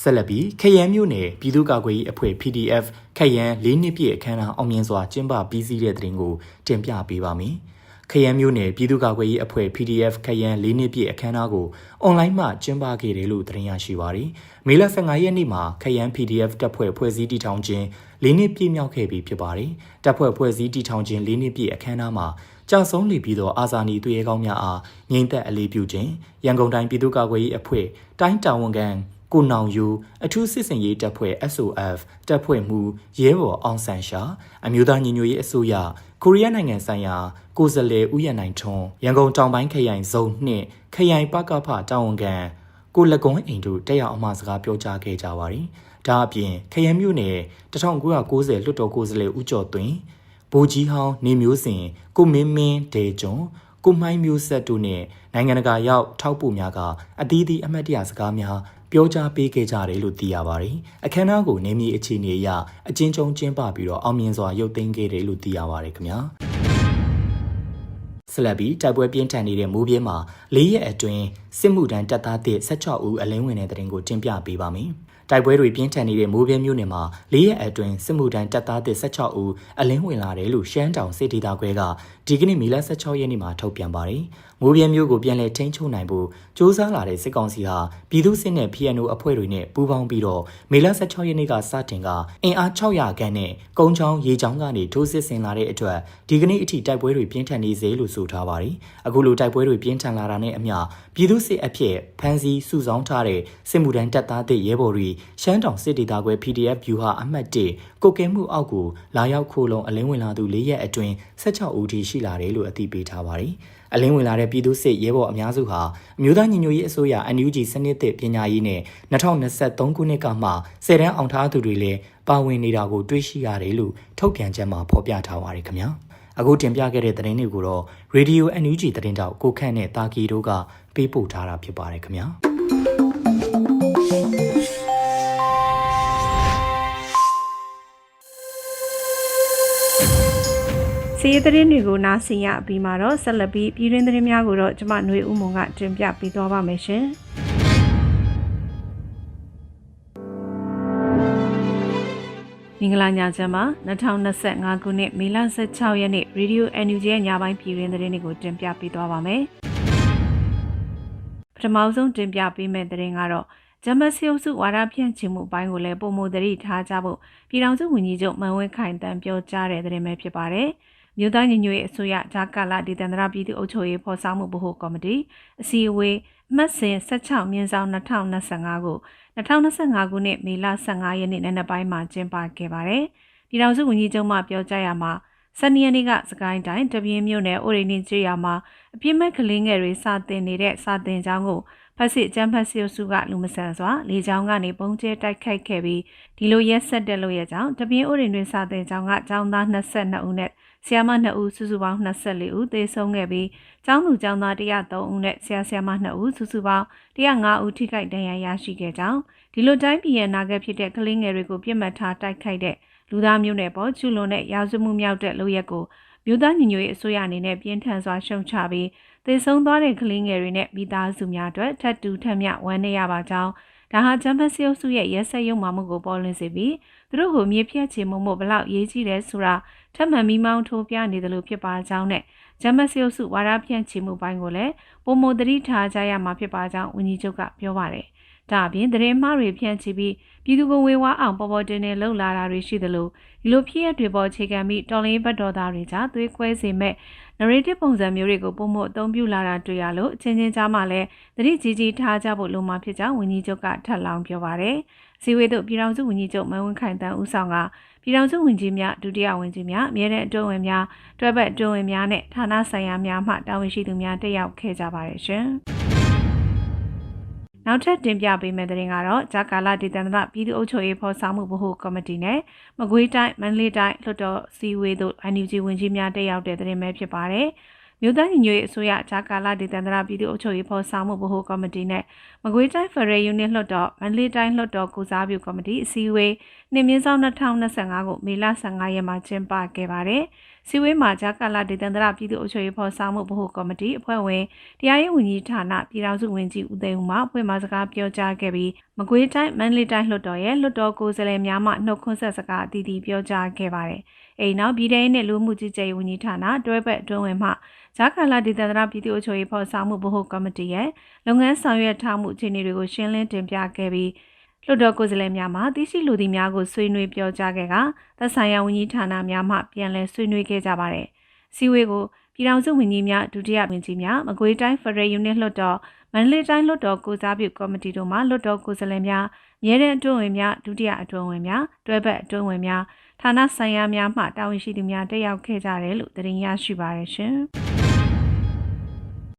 ဆက်လက်ပြီးခရမ်းမြို့နယ်ပြည်သူ့ကာကွယ်ရေးအဖွဲ့ PDF ခရမ်း၄နှစ်ပြည့်အခမ်းအနားအောင်မြင်စွာကျင်းပပြီးစီးတဲ့တဲ့တင်ကိုတင်ပြပေးပါမယ်။ ခရမ်းမျိုးနယ်ပြည်သူ့ကာကွယ်ရေးအဖွဲ့ PDF ခရမ်း၄နှစ်ပြည့်အခမ်းအနားကိုအွန်လိုင်းမှာကျင်းပခဲ့တယ်လို့သတင်းရရှိပါသည်။မေလ15ရက်နေ့မှာခရမ်း PDF တပ်ဖွဲ့ဖွဲ့စည်းတည်ထောင်ခြင်း၄နှစ်ပြည့်မြောက်ခဲ့ပြီဖြစ်ပါတယ်။တပ်ဖွဲ့ဖွဲ့စည်းတည်ထောင်ခြင်း၄နှစ်ပြည့်အခမ်းအနားမှာကြာဆုံးလီပြီးသောအာဇာနည်သူရဲကောင်းများအားငြိမ်သက်အလေးပြုခြင်းရန်ကုန်တိုင်းပြည်သူ့ကာကွယ်ရေးအဖွဲ့တိုင်းတာဝန်ခံကိုနောင်ယူအထူးစစ်စင်ရေးတပ်ဖွဲ့ SOF တပ်ဖွဲ့မှူးရဲဘော်အောင်ဆန်ရှာအမျိုးသားညီညွတ်ရေးအစိုးရ ကိုရီးယားနိုင်ငံဆိုင်ရာကိုယ်စားလှယ်ဦးရနိုင်ထွန်းရန်ကုန်တောင်ပိုင်းခရိုင်ဇုံနှစ်ခရိုင်ပကဖတာဝန်ခံကိုလကွန်အိမ်တို့တက်ရောက်အမှာစကားပြောကြားခဲ့ကြပါတယ်။ဒါအပြင်ခရိုင်မြို့နယ်1990လွှတ်တော်ကိုယ်စားလှယ်ဦးကျော်သွင်းဗိုလ်ကြီးဟောင်းနေမျိုးစင်ကိုမင်းမင်းဒေကျွန်းကိုမိုင်းမျိုးဆက်တို့နဲ့နိုင်ငံတကာရောက်ထောက်ပို့များကအသီးသီးအမှတ်တရစကားများ ပြောကြားပေးခဲ့ကြတယ်လို့သိရပါတယ်။အခမ်းအနားကိုနေမြေအခြေအနေအရအချင်းချင်းကျင်းပပြီးတော့အောင်မြင်စွာရုပ်သိမ်းခဲ့တယ်လို့သိရပါတယ်ခင်ဗျာ။ဆက်လက်ပြီးတိုက်ပွဲပြင်းထန်နေတဲ့မိုးပြင်းမှာ၄ရက်အတွင်းစစ်မှုထမ်းတပ်သားသစ်16ဦးအလင်းဝင်တဲ့တဲ့တင်ကိုတင်ပြပေးပါမယ်။တိုက်ပွဲတွေပြင်းထန်နေတဲ့မိုးပြင်းမြို့နယ်မှာ၄ရက်အတွင်းစစ်မှုထမ်းတပ်သားသစ်16ဦးအလင်းဝင်လာတယ်လို့ရှမ်းတောင်စစ်ဒေသခွဲကဒီကနေ့မေလ16ရက်နေ့မှာထုတ်ပြန်ပါတယ်။ မိုးပြင်းမျိုးကိုပြန်လည်ထိန်းချုပ်နိုင်ဖို့စ조사လာတဲ့စစ်ကောင်စီဟာပြည်သူစစ်နဲ့ PNO အဖွဲ့တွေနဲ့ပူးပေါင်းပြီးတော့မေလ16ရက်နေ့ကစတင်ကအင်အား600ခန်းနဲ့ကုန်းချောင်းရေချောင်းကနေထိုးစစ်ဆင်လာတဲ့အတွက်ဒီကနေ့အထိတိုက်ပွဲတွေပြင်းထန်နေစေလို့ဆိုထားပါတယ်။အခုလိုတိုက်ပွဲတွေပြင်းထန်လာတာနဲ့အမျှပြည်သူစစ်အဖြစ်ဖမ်းဆီးစုဆောင်းထားတဲ့စစ်မှုထမ်းတပ်သားတွေရဲဘော်တွေရှမ်းတောင်စစ်ဒေသခွဲ PDF ဗျူဟာအမှတ်1ကိုကဲမှုအောက်ကိုလာရောက်ခိုးလုံအလင်းဝင်လာသူ၄ရက်အတွင်း16ဦးထိရှိလာတယ်လို့အသိပေးထားပါတယ်။ အလင်းဝင်လာတဲ့ပြည်သူစစ်ရဲဘော်အများစုဟာအမျိုးသားညီညွတ်ရေးအစိုးရ NUG စနစ်သစ်ပညာရေးနဲ့2023ခုနှစ်ကမှဆယ်တန်းအောင်ထားသူတွေလည်းပါဝင်နေတာကိုတွေ့ရှိရတယ်လို့ထုတ်ပြန်ချက်မှာဖော်ပြထားပါတယ်ခင်ဗျာအခုတင်ပြခဲ့တဲ့သတင်းတွေကိုတော့ Radio NUG သတင်းတောက်ကိုခန့်နဲ့တာကီတို့ကပေးပို့ထားတာဖြစ်ပါတယ်ခင်ဗျာ။ စီးရီးသတင်းတွေကိုနားဆင်ရပြီးမှတော့ဆက်လက်ပြီးပြည်တွင်းသတင်းများကိုတော့ကျမຫນွေဦးမုံကတင်ပြပေးသွားပါမယ်ရှင်မင်္ဂလာညချမ်းပါ2025ခုနှစ်မေလ16ရက်နေ့ Radio NUG ရဲ့ညပိုင်းပြည်တွင်းသတင်းတွေကိုတင်ပြပေးသွားပါမယ်ပထမဆုံးတင်ပြပေးမယ့်သတင်းကတော့ဂျမစီအုပ်စုဝါဒဖြန့်ချီမှုအပိုင်းကိုလည်းပုံမူသတိထားကြဖို့ပြည်ထောင်စုဝန်ကြီးချုပ်မန်ဝင်းခိုင်တန်ပြောကြားတဲ့သတင်းပဲဖြစ်ပါတယ်။ မြို့သားညီညွတ်ရေးအစိုးရဂျာကာလာဒေသန္တရပြည်သူ့အုပ်ချုပ်ရေးဖော်ဆောင်မှုဗဟိုကော်မတီအစည်းအဝေးအမှတ်စဉ်16မြင်းဆောင်2025ကို2025ခုနှစ်မေလ15ရက်နေ့နံနက်ပိုင်းမှာကျင်းပခဲ့ပါတယ်။ပြည်ထောင်စုဝန်ကြီးချုပ်မှပြောကြားရမှာစနေနေ့ကစကိုင်းတိုင်းတပြင်းမြို့နယ်အိုရိနေကျွော်မှာအပြစ်မဲ့ကလေးငယ်တွေစာတင်နေတဲ့စာတင်ကျောင်းကိုဖက်စစ်ကျန်းဖက်စီစုကလူမဆန်စွာလေကြောင်းကနေပုံကျဲတိုက်ခိုက်ခဲ့ပြီးဒီလိုရက်ဆက်တဲ့လို့ရကြောင်းတပြင်းအိုရင်တွင်စာတင်ကျောင်းကကျောင်းသား22ဦးနဲ့ ဆရာမ2ဦးစုစုပေါင်း24ဦးသေဆုံးခဲ့ပြီးကျောင်းသူကျောင်းသား103ဦးနဲ့ဆရာဆရာမ2ဦးစုစုပေါင်း105ဦးထိခိုက်ဒဏ်ရာရရှိခဲ့ကြောင်းဒီလိုတိုင်းပြည်ရဲ့နာဂတ်ဖြစ်တဲ့ကလေးငယ်တွေကိုပြစ်မှတ်ထားတိုက်ခိုက်တဲ့လူသားမျိုးနယ်ပေါ်ကျူးလွန်တဲ့ရာဇဝမှုမြောက်တဲ့လုပ်ရက်ကိုမြို့သားညီညွတ်ရေးအစိုးရအနေနဲ့ပြင်းထန်စွာရှုံချပြီးသေဆုံးသွားတဲ့ကလေးငယ်တွေနဲ့မိသားစုများအတွက်ထပ်တူထပ်မျှဝမ်းနည်းရပါကြောင်းဒါဟာဂျမ်ဘတ်စီအုပ်စုရဲ့ရဲစက်ရုံမှမှုကိုပေါ်လွင်စေပြီးသူတို့ကိုမြေဖြတ်ချေမှုမှုဘလောက်ရေးကြီးတယ်ဆိုတာ ထပ်မံမိမောင်းထိုးပြနေတယ်လို့ဖြစ်ပါကြောင်းနဲ့ဂျမ်ဘတ်စီအုပ်စုဝါဒဖြန့်ချေမှုပိုင်းကိုလည်းပုံမသတိထားကြရမှာဖြစ်ပါကြောင်းဝန်ကြီးချုပ်ကပြောပါတယ်။ဒါအပြင်သတင်းမှားတွေဖြန့်ချီပြီးပြည်သူကိုဝေဝါအောင်ပေါ်ပေါ်တင်တင်လှုပ်လာတာတွေရှိသလိုဒီလိုဖြစ်ရတွေပေါ်ခြေခံပြီးတော်လင်းဘတ်တော်သားတွေကြားသွေးခွဲစေမဲ့ narrative ပုံစံမျိုးတွေကိုပုံမှုအသုံးပြုလာတာတွေ့ရလို့အချင်းချင်းကြားမှာလည်းသတိကြီးကြီးထားကြဖို့လိုမှာဖြစ်ကြောင်းဝန်ကြီးချုပ်ကထပ်လောင်းပြောပါရယ်။စီဝေးတို့ပြည်ထောင်စုဝန်ကြီးချုပ်မန်ဝင်းခိုင်တန်းဦးဆောင်က ပြည်ထောင်စုဝန်ကြီးများဒုတိယဝန်ကြီးများအမြဲတမ်းအတွင်းဝင်များတွဲဘက်အတွင်းဝင်များနဲ့ဌာနဆိုင်ရာများမှတာဝန်ရှိသူများတက်ရောက်ခဲ့ကြပါတယ်ရှင်။နောက်ထပ်တင်ပြပေးမယ့်သတင်းကတော့ဂျာကာလာဒေသန္တရပြည်သူ့အုပ်ချုပ်ရေးဖော်ဆောင်မှုဗဟိုကော်မတီနဲ့မကွေးတိုင်းမန္တလေးတိုင်းလွှတ်တော်စီဝေးတို့ NUG ဝန်ကြီးများတက်ရောက်တဲ့သတင်းပဲဖြစ်ပါတယ်။ မြို့သားညီညွတ်ရေးအစိုးရဂျာကာလာဒေသန္တရပြည်သူ့အုပ်ချုပ်ရေးဖော်ဆောင်မှုဗဟိုကော်မတီနဲ့မကွေးတိုင်းဖရယ်ယူနစ်လွှတ်တော်မန္တလေးတိုင်းလွှတ်တော်ကုစားပြုကော်မတီအစည်းအဝေးနှင်းမြင့်ဆောင်2025ကိုမေလ15ရက်မှာကျင်းပခဲ့ပါတယ်။စီဝေးမှာဂျာကာလာဒေသန္တရပြည်သူ့အုပ်ချုပ်ရေးဖော်ဆောင်မှုဗဟိုကော်မတီအဖွဲ့ဝင်တရားရေးဝန်ကြီးဌာနပြည်ထောင်စုဝန်ကြီးဦးသိန်းဦးမှအဖွဲ့မှစကားပြောကြားခဲ့ပြီးမကွေးတိုင်းမန္တလေးတိုင်းလွှတ်တော်ရဲ့လွှတ်တော်ကိုယ်စားလှယ်များမှနှုတ်ခွန်းဆက်စကားအသီးသီးပြောကြားခဲ့ပါတယ်။အိမ်နောက်ပြည်ထောင်နဲ့လူမှုကြီးကြပ်ရေးဝန်ကြီးဌာနတွဲဘက်အတွင်းဝင်မှ ဂျာကာလာဒေသန္တရပြည်သူ့အုပ်ချုပ်ရေးဖော်ဆောင်မှုဗဟိုကော်မတီရဲ့လုပ်ငန်းဆောင်ရွက်ထားမှုအခြေအနေတွေကိုရှင်းလင်းတင်ပြခဲ့ပြီးလွှတ်တော်ကိုယ်စားလှယ်များမှသိရှိလူသည်များကိုဆွေးနွေးပြောကြားခဲ့ကသက်ဆိုင်ရာဝန်ကြီးဌာနများမှပြန်လည်ဆွေးနွေးခဲ့ကြပါတယ်။စီဝေးကိုပြည်ထောင်စုဝန်ကြီးများဒုတိယဝန်ကြီးများမကွေးတိုင်းဖရယ်ယူနစ်လွှတ်တော်မန္တလေးတိုင်းလွှတ်တော်ကိုစားပြုကော်မတီတို့မှလွှတ်တော်ကိုယ်စားလှယ်များမြဲတဲ့အတွင်းဝင်များဒုတိယအတွင်းဝင်များတွဲဘက်အတွင်းဝင်များဌာနဆိုင်ရာများမှတာဝန်ရှိသူများတက်ရောက်ခဲ့ကြတယ်လို့သတင်းရရှိပါရရှင်။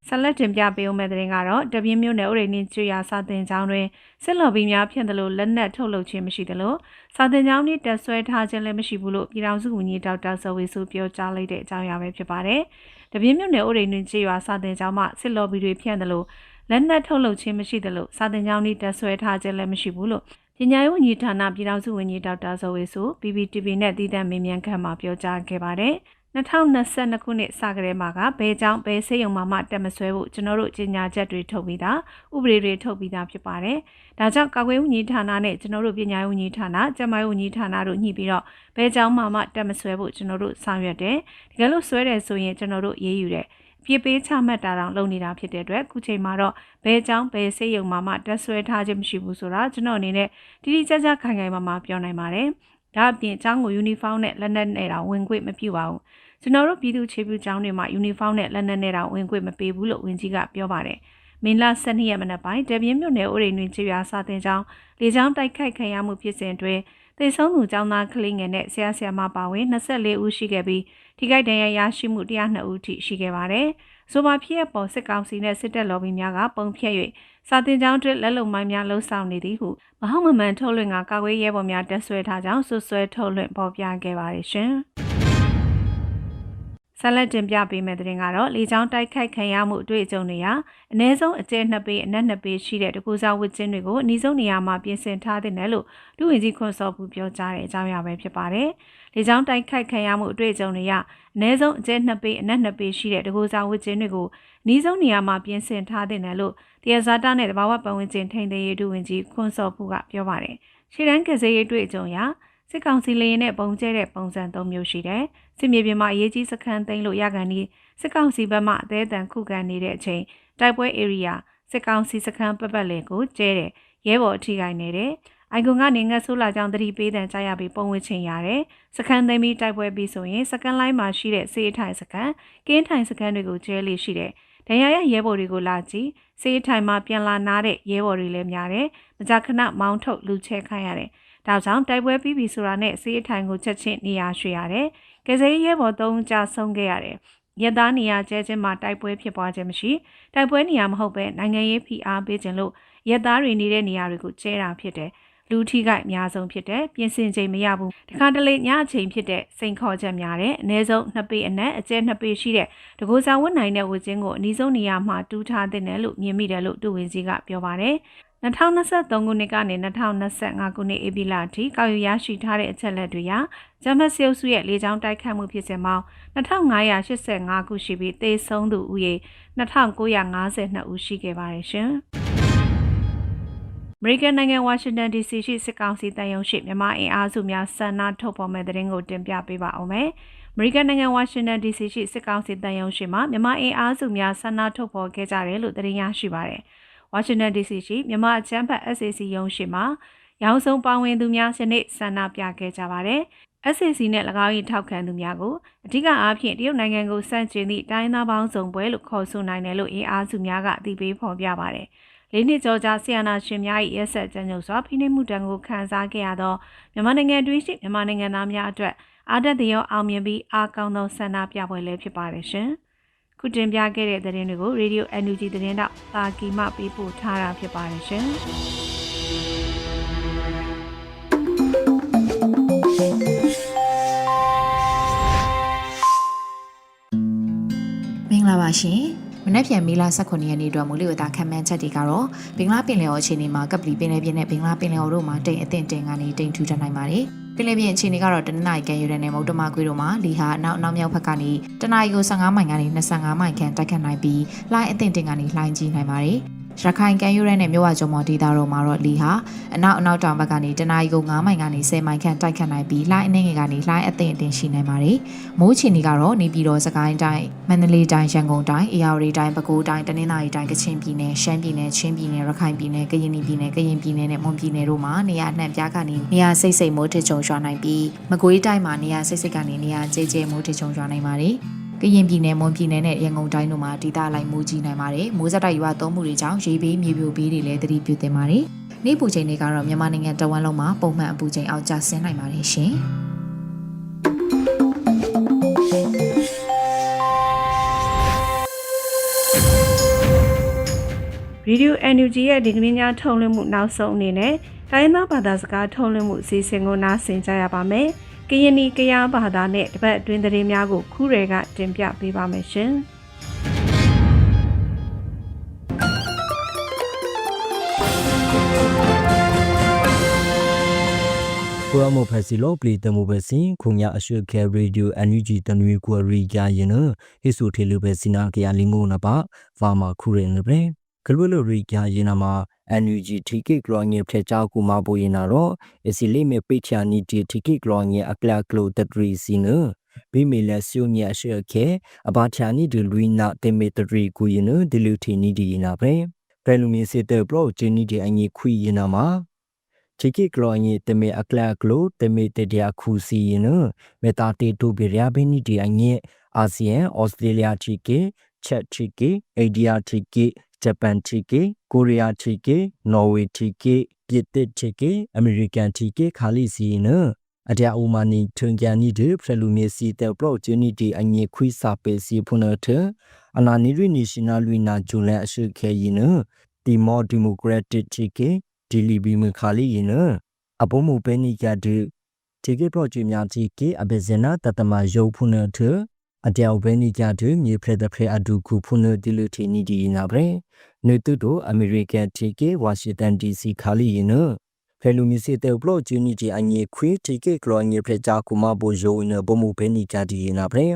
ဆက်လက်တင်ပြပေးဦးမယ့်သတင်းကတော့တပြင်းမြို့နယ်ဥရိနေကျွော်စာတင်ကျောင်းတွင်စစ်လော်ဘီများဖြန့်တယ်လို့လက်နက်ထုတ်လုပ်ခြင်းမရှိတယ်လို့စာတင်ကျောင်းနှင့်တက်ဆွဲထားခြင်းလည်းမရှိဘူးလို့ပြည်ထောင်စုဝန်ကြီးဒေါက်တာဇော်ဝေစုပြောကြားလိုက်တဲ့အကြောင်းအရာပဲဖြစ်ပါတယ်။တပြင်းမြို့နယ်ဥရိနေကျွော်စာတင်ကျောင်းမှစစ်လော်ဘီတွေဖြန့်တယ်လို့လက်နက်ထုတ်လုပ်ခြင်းမရှိတယ်လို့စာတင်ကျောင်းနှင့်တက်ဆွဲထားခြင်းလည်းမရှိဘူးလို့ပညာရေးဝန်ကြီးဌာနပြည်ထောင်စုဝန်ကြီးဒေါက်တာဇော်ဝေစု PPTV နဲ့တည်တံ့မေးမြန်းခန့်မှာပြောကြားခဲ့ပါတယ်။ 2022ခုနှစ်စကရဲမှာကဘဲကြောင့်ဘဲဆေးရုံမှာမှတက်မဆွဲဖို့ကျွန်တော်တို့ကြီးညာချက်တွေထုတ်ပြီးသားဥပဒေတွေထုတ်ပြီးသားဖြစ်ပါတယ်။ဒါကြောင့်ကာကွယ်ဝန်ကြီးဌာနနဲ့ကျွန်တော်တို့ပညာရေးဝန်ကြီးဌာန၊ကျန်းမာရေးဝန်ကြီးဌာနတို့ညှိပြီးတော့ဘဲကြောင့်မှမှတက်မဆွဲဖို့ကျွန်တော်တို့ဆောင်ရွက်တယ်။တကယ်လို့ဆွဲတယ်ဆိုရင်ကျွန်တော်တို့ရေးယူတယ်။ပြပေးချမှတ်တာတောင်လုပ်နေတာဖြစ်တဲ့အတွက်ခုချိန်မှာတော့ဘဲကြောင့်ဘဲဆေးရုံမှာမှတက်ဆွဲထားခြင်းမရှိဘူးဆိုတာကျွန်တော်အနေနဲ့တိတိကျကျခိုင်ခိုင်မာမာပြောနိုင်ပါတယ်။ ဒါအပြင်အချောင်းကိုယူနီဖောင်းနဲ့လက်နက်နဲ့တောင်ဝင်ခွင့်မပြုပါဘူး။ကျွန်တော်တို့ပြည်သူခြေပြုကျောင်းတွေမှာယူနီဖောင်းနဲ့လက်နက်နဲ့တောင်ဝင်ခွင့်မပေးဘူးလို့ဝန်ကြီးကပြောပါတယ်။မင်းလာ12ရက်မနက်ပိုင်းတပြင်းမြို့နယ်ဥရိန်တွင်ခြေပြာစာတင်ကျောင်းလေကျောင်းတိုက်ခိုက်ခံရမှုဖြစ်စဉ်တွင်သေဆုံးသူကျောင်းသားကလေးငယ်နဲ့ဆရာဆရာမပါဝင်24ဦးရှိခဲ့ပြီးထိခိုက်ဒဏ်ရာရရှိမှု102ဦးထိရှိခဲ့ပါတယ်။ဆိုပါဖြစ်ရပေါ်စစ်ကောင်စီနဲ့စစ်တပ်လော်ဘီများကပုံဖြတ်၍ စာတင်ကျောင်းတွင်လက်လုံမိုင်းများလှုံ့ဆော်နေသည်ဟုမဟုတ်မမှန်ထုတ်လွှင့်ကကာကွယ်ရဲဘော်များတက်ဆွဲထားကြောင်းဆွဆွဲထုတ်လွှင့်ပေါ်ပြခဲ့ပါတယ်ရှင်။ ဆက်လက်တင်ပြပေးမယ့်သတင်းကတော့လေကြောင်းတိုက်ခိုက်ခံရမှုအတွေ့အကြုံတွေဟာအ ਨੇ ဆုံးအကျဲနှစ်ပေအနက်နှစ်ပေရှိတဲ့တကူစားဝစ်ချင်းတွေကိုအနည်းဆုံးနေရာမှာပြင်ဆင်ထားတဲ့နယ်လို့ဒုဝန်ကြီးခွန်စောပူပြောကြားတဲ့အကြောင်းအရာပဲဖြစ်ပါတယ်။လေကြောင်းတိုက်ခိုက်ခံရမှုအတွေ့အကြုံတွေဟာအ ਨੇ ဆုံးအကျဲနှစ်ပေအနက်နှစ်ပေရှိတဲ့တကူစားဝစ်ချင်းတွေကိုအနည်းဆုံးနေရာမှာပြင်ဆင်ထားတဲ့နယ်လို့တရားစားတာနဲ့တဘာဝပတ်ဝန်းကျင်ထိန်းသိမ်းရေးဒုဝန်ကြီးခွန်စောပူကပြောပါတယ်။ရှေ့တန်းကစားရေးအတွေ့အကြုံရာ စစ်ကောင်စီလေရင်နဲ့ပုံကျဲတဲ့ပုံစံ၃မျိုးရှိတယ်။စစ်မြေပြင်မှာအရေးကြီးစခန်းသိမ်းလို့ရကန်ဒီစစ်ကောင်စီဘက်မှအသေးအံခုခံနေတဲ့အချိန်တိုက်ပွဲ area စစ်ကောင်စီစခန်းပတ်ပတ်လည်ကိုကျဲတယ်ရဲဘော်အထိခိုက်နေတယ်။အိုင်ကွန်ကနေငတ်ဆိုးလာကြောင်းသတိပေးတဲ့ကြားရပြီးပုံဝင်ချင်ရတယ်။စခန်းသိမ်းပြီးတိုက်ပွဲပြီးဆိုရင်စကန်လိုင်းမှာရှိတဲ့စေးထိုင်စခန်းကင်းထိုင်စခန်းတွေကိုကျဲလေးရှိတယ်။ဒဏ်ရာရရဲဘော်တွေကိုလာကြည့်စေးထိုင်မှာပြန်လာနားတဲ့ရဲဘော်တွေလည်းများတယ်။မကြခဏမောင်းထုတ်လူချဲခိုင်းရတယ်။ ဒါကြောင့်တိုက်ပွဲပြီးပြီဆိုတာနဲ့စေးအထိုင်ကိုချက်ချင်းနေရာရွှေ့ရတယ်။ကယ်ဆယ်ရေးရဲဘော်၃ကြဆုံးခဲ့ရတယ်။ရသားနေရာကျဲချင်းမှာတိုက်ပွဲဖြစ်ပွားခြင်းမရှိတိုက်ပွဲနေရာမဟုတ်ပဲနိုင်ငံရေးဖိအားပေးခြင်းလို့ရသားတွေနေတဲ့နေရာတွေကိုကျဲတာဖြစ်တယ်။လူထိခိုက်အများဆုံးဖြစ်တဲ့ပြင်ဆင်ချိန်မရဘူး။တခါတလေညအချိန်ဖြစ်တဲ့စိန်ခေါ်ချက်များတဲ့အနည်းဆုံးနှစ်ပေအနက်အကျဲနှစ်ပေရှိတဲ့တကူစာဝတ်နိုင်တဲ့ဝတ်ချင်းကိုအနည်းဆုံးနေရာမှာတူးထားတဲ့နယ်လို့မြင်မိတယ်လို့တူဝင်ကြီးကပြောပါတယ်။ 2023ခုနှစ်ကနေ2025ခုနှစ်ဧပြီလအထိကောက်ယူရရှိထားတဲ့အချက်လက်တွေဟာဂျမတ်ဆီယုစုရဲ့လေကြောင်းတိုက်ခတ်မှုဖြစ်စဉ်ပေါင်း2585ခုရှိပြီးသေဆုံးသူဦးရေ2952ဦးရှိခဲ့ပါတယ်ရှင်။အမေရိကန်နိုင်ငံဝါရှင်တန် DC ရှိစစ်ကောင်စီတန်ယုံရှိမြန်မာအင်အားစုများဆန္ဒထုတ်ဖော်မဲ့တဲ့ရင်ကိုတင်ပြပေးပါအောင်မယ်။အမေရိကန်နိုင်ငံဝါရှင်တန် DC ရှိစစ်ကောင်စီတန်ယုံရှိမှာမြန်မာအင်အားစုများဆန္ဒထုတ်ဖော်ခဲ့ကြတယ်လို့သတင်းရရှိပါတယ်။ ဝါရှင်တန် DC ရှိမြန်မာအချမ်းဖတ် SAC ရုံးရှိမှာရောင်စုံပါဝင်သူများယနေ့ဆန္ဒပြခဲ့ကြပါတယ်။ SAC နဲ့၎င်း၏ထောက်ခံသူများကိုအဓိကအားဖြင့်တရုတ်နိုင်ငံကိုစန့်ကျင်သည့်တိုင်းသားပေါင်းစုံပွဲလို့ခေါ်ဆိုနိုင်တယ်လို့အင်အားစုများကအသိပေးဖော်ပြပါတယ်။လေးနှစ်ကျော်ကြာဆီယနာရှင်များ၏ရက်ဆက်ကြံ့ကြုတ်စွာဖိနှိပ်မှုတံကိုခံစားခဲ့ရသောမြန်မာနိုင်ငံတွင်းရှိမြန်မာနိုင်ငံသားများအတွက်အားတက်သရောအောင်မြင်ပြီးအားကောင်းသောဆန္ဒပြပွဲလည်းဖြစ်ပါတယ်ရှင်။ ခုတင်ပြခဲ့တဲ့သတင်းတွေကို Radio NUG သတင်းတော့တာကီမပေးပို့ထားတာဖြစ်ပါတယ်ရှင်။မင်္ဂလာပါရှင်မနေ့ပြန်မေလ18ရက်နေ့အတွက်မူလဝတ္တခံမှန်းချက်တွေကတော့ဘင်္ဂလားပင်လယ်အော်အခြေအနေမှာကပလီပင်လယ်ပြင်နဲ့ဘင်္ဂလားပင်လယ်အော်တို့မှာတိမ်အထင်တင်ကနေတိမ်ထူထပ်နိုင်ပါတယ် ပင်လယ်ပြင်အခြေအနေကတော့တနင်္လာရီကန်ယူရန်နဲ့မုတ်တမကွေးတို့မှာလီဟာအနောက်အနောက်မြောက်ဘက်ကနေတနအီကို15မိုင်ကနေ25မိုင်ခန့်တိုက်ခတ်နိုင်ပြီးလှိုင်းအထင်တင်ကနေလှိုင်းကြီးနိုင်ပါတယ် ရခိုင်ကန်ယူရဲနဲ့မြို့ဝကျုံမော်ဒေတာတို့မှာတော့လီဟာအနောက်အနောက်တောင်ဘက်ကနေတနအီကို9မိုင်ကနေ10မိုင်ခန့်တိုက်ခတ်နိုင်ပြီးလှိုင်းအနှင်းငယ်ကနေလှိုင်းအသင့်အတင်ရှိနိုင်ပါတယ်။မိုးချီနေကတော့နေပြည်တော်စကိုင်းတိုင်းမန္တလေးတိုင်းရန်ကုန်တိုင်းအေရဝတီတိုင်းပဲခူးတိုင်းတနင်္သာရီတိုင်းကချင်ပြည်နယ်ရှမ်းပြည်နယ်ချင်းပြည်နယ်ရခိုင်ပြည်နယ်ကရင်ပြည်နယ်ကရင်ပြည်နယ်နဲ့မွန်ပြည်နယ်တို့မှာနေရာအနှံ့ပြားကနေနေရာစိတ်စိတ်မိုးထချုံရွာနိုင်ပြီးမကွေးတိုင်းမှာနေရာစိတ်စိတ်ကနေနေရာကျဲကျဲမိုးထချုံရွာနိုင်ပါတယ်။ ကရင်ပြည်နယ်မွန်ပြည်နယ်နဲ့ရန်ကုန်တိုင်းတို့မှာဒေသလိုက်မိုးကြီးနိုင်ပါတယ်။မိုးစက်တိုက်ရွာသွန်းမှုတွေကြောင့်ရေဘေးမြေပြိုဘေးတွေလည်းသတိပြုသင့်ပါတယ်။နေ့ပူချိန်တွေကတော့မြန်မာနိုင်ငံတဝန်းလုံးမှာပုံမှန်အပူချိန်အောက်ကျဆင်းနိုင်ပါတယ်ရှင်။ Radio NUG ရဲ့ဒီကနေ့ညထုတ်လွှင့်မှုနောက်ဆုံးအနေနဲ့တိုင်းသားဘာသာစကားထုတ်လွှင့်မှုအစီအစဉ်ကိုနားဆင်ကြရပါမယ်။ ကရင်နီကရားဘာသာနဲ့တပတ်အတွင်းသတင်းများကိုခူးရဲကတင်ပြပေးပါမယ်ရှင်။ကိုအမောဖက်စီလောပလီတမှုပဲစင်ခုညာအရှုခဲရေဒီယိုအန်ယူဂျီတနွေကိုရီကြရင်နဟိဆူထေလူပဲစင်နာကရလင်းငုံနပါဖာမခူရင်နပဲ ကလွလိုရီကြရင်နာမှာအန်ယူဂျီတီကိကလောငေဖက်ချာကူမပိုရင်နာတော့အစီလိမေပိချာနီတီတီကိကလောငေအကလာကလိုတတရီစင်နဘိမေလက်ဆုညအရှုခဲအဘာချာနီဒလူဝီနာတေမေတရီကူရင်နဒီလူတီနီဒီနာပဲပရလူမီစစ်တဲ့ပရောဂျင်းနီဒီအငေခွီရင်နာမှာချီကိကလောငေတမေအကလကလိုတမေတတရာခူစီယနမေတာတေတူဘီရယာဘီနီဒီအငေအာဆီယံဩစတြေးလျချီကေချက်ချီကေအိန္ဒိယချီကေ ဂျပန်ချီကေကိုရီးယားချီကေနော်ဝေချီကေပြည်သစ်ချီကေအမေရိကန်ချီကေခါလီစီနအတရာဥမာနီထွန်ကန်နီ de ဖရလူမီစီတဲ့ပရောဂျနီတီအငေခွိစာပေစီဖုန်ထအနာနီရီနီရှင်နာလူနာဂျူလန်အရှုခဲယနတီမောဒီမိုကရက်တစ်ချီကေဒီလီဘီမခါလီယနအဘုံမူပဲနိကဒုတေကေပရောဂျီများတီကေအဘေဇနာတတမယုတ်ဖုန်ထ အတယောက်ပဲနေကြတဲ့မြေဖရက်တဲ့ဖရက်အဒူခုဖုန်ဒီလူတီနီဒီနာဘရဲနေတူတို့အမေရိကန်တီကေဝါရှင်တန်ဒီစီခါလီယနဖဲလူမီစီတဲ့ဘလော့ဂျူနီတီအငေခွေတီကေကလောငေဖရက်ကြကူမဘိုယိုနဘမှုပဲနေကြဒီနာဘရဲ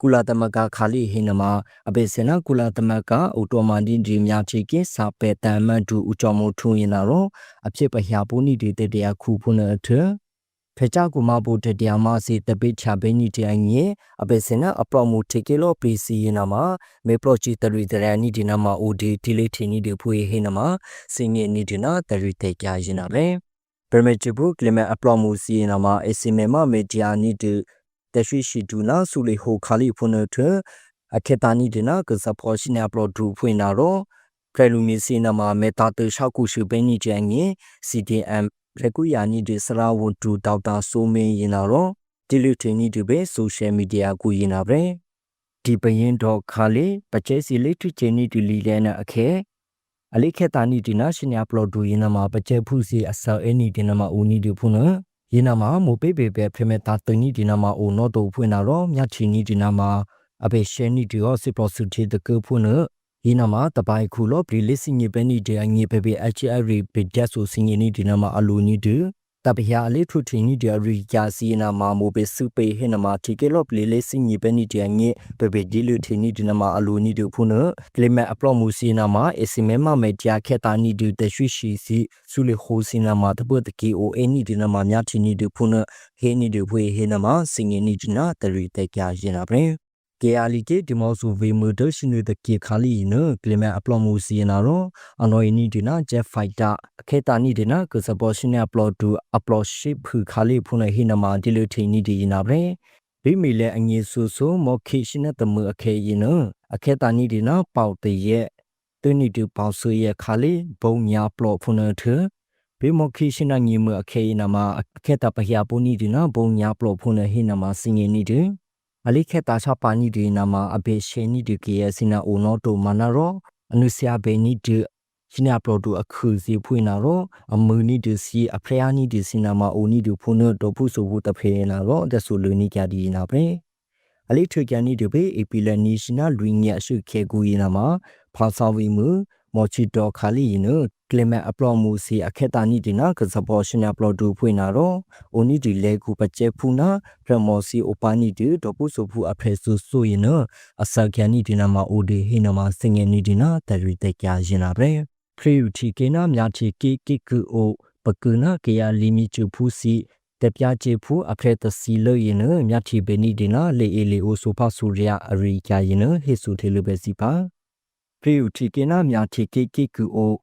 ကုလာသမဂခါလီဟိနမအဘေစနာကုလာသမဂအိုတိုမန်ဒီဒီမြာချီကစာပေတမ်မန်တူဥကြောင့်မထူရင်လာတော့အဖြစ်ပညာပူနီဒီတဲ့တရားခုဖုန်အထ ဖကြကူမဘူတတရားမစီတပိချဘိနီတအငေအဘေစနာအပရမူတေကေလောပီစီယနာမမေပရိုချီတရီတရနီဒီနာမအိုဒီတီလေးတီနီဒီဖွေဟိနမစင်ငေနီဒီနာတရီတေကြရင်နာပဲပရမချဘူကလမအပရမူစီယနာမအစီမေမမေဒီယာနီဒီတရှိရှိဒူနာဆူလီဟိုခါလီဖုန်ထအခေတာနီဒီနာကစပေါ်ရှိနေအပလိုဒူဖွင့်နာတော့ဖရလူမီစီနာမမေတာတရှောက်ခုရှိဘဲနီကျန်ငေ CDM ရကူယာနီဒီစရာဝန်တူဒေါက်တာဆိုမင်းရင်နာတော့ဒီလူထင်းနီဒီပဲဆိုရှယ်မီဒီယာကိုရင်နာပဲဒီပရင်တော့ခါလေပကျဲစီလိထွချင်နီဒီလီလဲနာအခဲအလိခေတာနီဒီနာရှင်ယာပလော့ဒူရင်နာမှာပကျဲဖုစီအဆောအနီဒီနာမှာဦးနီဒီဖုနာရင်နာမှာမိုပေပေပဲဖမေတာတနီဒီနာမှာဦးနော်တော့ဖွင့်နာတော့မြတ်ချီနီဒီနာမှာအဘေရှဲနီဒီရောစစ်ပရိုစုတီတကဖုနာ ဒီနာမှာတပိုင်ခုလောပရီလစ်စင်ညပဲနီတဲ့အငေပေပေအချီအရီပေဂျက်ဆိုစင်ညနီဒီနာမှာအလိုနီဒတပဟအလေးထုထင်းနီဒီရီယာစီနာမှာမိုဘေစုပေဟေနမှာတီကေလောပရီလစ်စင်ညပဲနီတဲ့အငေပေပေဒီလူထင်းနီဒီနာမှာအလိုနီဒဖုနကလီမက်အပလော့မူစီနာမှာအစီမဲမမေဂျာခေတာနီဒီတရွှီရှိစီဆူလေဟိုစီနာမှာတပတ်တကီအိုအနီဒီနာမှာမြတ်ချီနီဒီဖုနဟေနီဒီဖွေဟေနမှာစင်ညနီဒီနာတရီတက်ကြရင်နာပဲကေအာ လီကေဒီမောဆူဗေမဒရှင်နတဲ့ကေခါလီနကလမအပလော့မူစီနာရောအနော်ယနီဒီနာဂျက်ဖိုက်တာအခေတာနီဒီနာကစပေါ်ရှင်အပလော့ဒူအပလော့ရှိဖူခါလီဖုန်ဟိနမာဒီလူထီနီဒီနာဗရေဘိမီလေအငေဆူဆူမော်ခိရှင်တဲ့မအခေယနအခေတာနီဒီနာပေါတရဲ့တွနီတူပေါဆူရဲ့ခါလီဘုံညာပလော့ဖုန်ထဘေမော်ခိရှင်နာငီမအခေနမာအခေတာပဟယာပူနီဒီနာဘုံညာပလော့ဖုန်ဟိနမာစင်ငေနီဒီ အလိခေတာချပါနီဒီနာမအဘေရှေနီဒီကေယစနာအိုနိုတိုမနာရောအနုစယာဘေနီဒီရှင်နာပရိုတူအခုစီဖွင့်နာရောအမူနီဒီစီအဖရယာနီဒီစနာမအိုနီဒီဖုန်တော့ဖုဆိုဘူးတဖေနာရောဒဆူလူနီကြဒီနာပဲအလိထွေကန်နီဒီဘေအပီလနီရှင်နာလူငယ်အရှုခေကူယနာမဖာစာဝီမူမော်ချီတော်ခါလီန ကလမအပလော့မူစီအခေတာနီဒီနာကစပေါ်ရှင်နာပလော့ဒူဖွင့်နာတော့အိုနီဒီလေကူပကျဲဖူနာပရမော်စီအိုပါနီဒီတော့ပုဆိုဖူအဖဲဆူဆိုရင်နအစကန်နီဒီနာမအိုဒီဟိနမစင်ငယ်နီဒီနာတရီတက်ကြရင်နာပဲခရီယူတီကေနာမြာချီကေကေကူအိုပကူနာကေယာလီမီချူဖူစီတပြားချေဖူအဖဲတစီလို့ရင်မြတ်ချီဘေနီဒီနာလေအေလီအိုဆိုဖာဆူရီယာအရီကြရင်ဟေဆူထေလူပဲစီပါဖရီယူတီကေနာမြာတီကေကေကူအို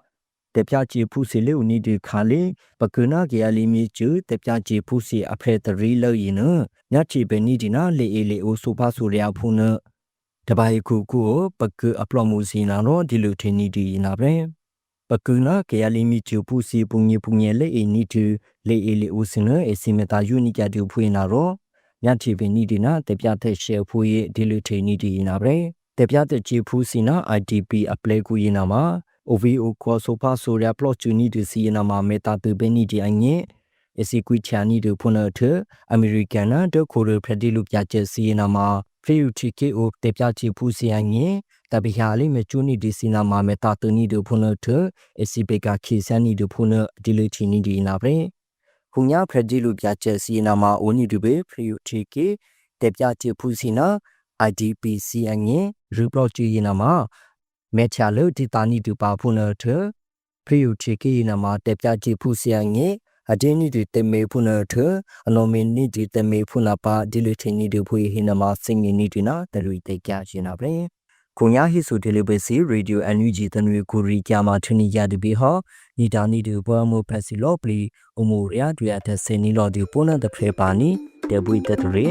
တပြချီဖူစီလေဦးနီဒီခါလေပကနာကေအလီမီကျူတပြချီဖူစီအဖရဲတရီလို့ရင်ညချီပဲနီဒီနာလေအေလေအိုဆိုဖာဆိုရဖူနတပိုင်ခုကူပကအပလော့မူစီနာတော့ဒီလူထင်းနီဒီနာပဲပကနာကေအလီမီကျူဖူစီပုန်ညပုန်ညလေအေနီတူလေအေလေအိုစနအစီမတာယူနီကြတူဖွေနာတော့ညချီပဲနီဒီနာတပြတဲ့ရှယ်ဖူရဲ့ဒီလူထင်းနီဒီနာပဲတပြတဲ့ချီဖူစီနာ IDP အပလေကူရင်နာမှာ OVO ကောဆိုဖာဆိုရပလော့ချူနီဒီစီနာမမေတာတူဘဲနီဒီအငဲအစီကွီချာနီဒူဖုန်ထအမေရိကန်နာဒခိုရဖရဒီလူပြချက်စီနာမဖရီယူတီကေအိုတေပြချီဖူစီအငဲတပိဟာလေးမချူနီဒီစီနာမမေတာတူနီဒူဖုန်ထအစီဘေကာခီဆန်နီဒူဖုန်ဒီလူချီနီဒီနာပရေခုညာဖရဒီလူပြချက်စီနာမအိုနီဒူဘေဖရီယူတီကေတေပြချီဖူစီနာ IDPC အငဲရူပလော့ချီနာမ မေချာလုဒီတာနီတူပါဖုန်ထဖရီယူချေကီနမတက်ပြချီဖူဆီယငေအဒင်းနီဒီတမေဖုန်ထအလောမင်းနီဒီတမေဖုန်လာပါဒီလူချင်းနီဒီဖွေဟိနမစင်ငီနီဒီနာတရီတေကြရှင်နာပဲခုညာဟိဆိုတယ်လီဘစီရေဒီယိုအန်ယူဂျီတနွေကိုရီကြမှာထနီရတဘီဟောနီတာနီဒီဘောမိုဖက်စီလောပလီအမိုရယာတွေအထစင်နီလောဒီပုနတဲ့ဖရေပါနီတေဘွိတတရီ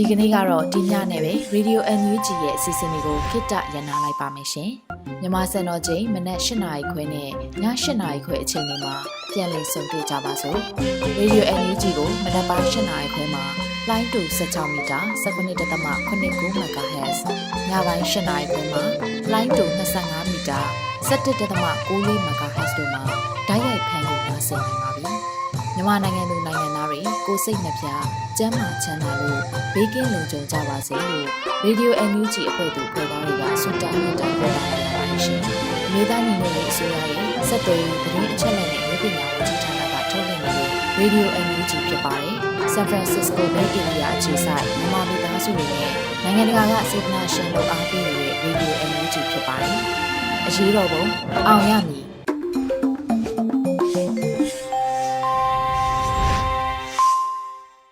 ဒီကနေ့ကတော့ဒီညနဲ့ပဲ Radio NUG ရဲ့အစီအစဉ်လေးကိုခਿੱတရနာလိုက်ပါမယ်ရှင်။မြမစံတော်ချိန်မနက်၈နာရီခွဲနဲ့ည၈နာရီခွဲအချိန်တွေမှာပြန်လည်ဆုံတွေ့ကြပါစို့။ Radio NUG ကိုမနက်ပိုင်း၈နာရီခွဲမှာလိုင်းတူ16မီတာ19.8 MHz ညပိုင်း၈နာရီခွဲမှာလိုင်းတူ25မီတာ17.6 MHz တို့မှာဓာတ်ရိုက်ဖမ်းလို့နိုင်စေနိုင်ပါပြီ။မြန်မာနိုင်ငံသူနိုင်ငံသားတွေ ကိုစိတ်နှပြချကျန်းမာချမ်းသာလို့ဘေးကင်းလုံခြုံကြပါစေလို့ Radio NUG အဖွဲ့သူဖွဲ့သားတွေကဆုတောင်းမြတ်တာပို့လာရပါတယ်ရှင်။မြေသားညီမတွေအစိုးရရဲ့စက်တော်ရင်သတင်းအချက်အလက်နဲ့ဝိပညာဝန်ကြီးဌာနကထုတ်လွှင့်နေတဲ့ Radio NUG ဖြစ်ပါတယ်။ San Francisco Bay Area အခြေစိုက်မြန်မာမိသားစုတွေနဲ့နိုင်ငံတကာကစေတနာရှင်တို့အားပေးနေတဲ့ Radio NUG ဖြစ်ပါတယ်။အရေးတော်ပုံအောင်ရမည်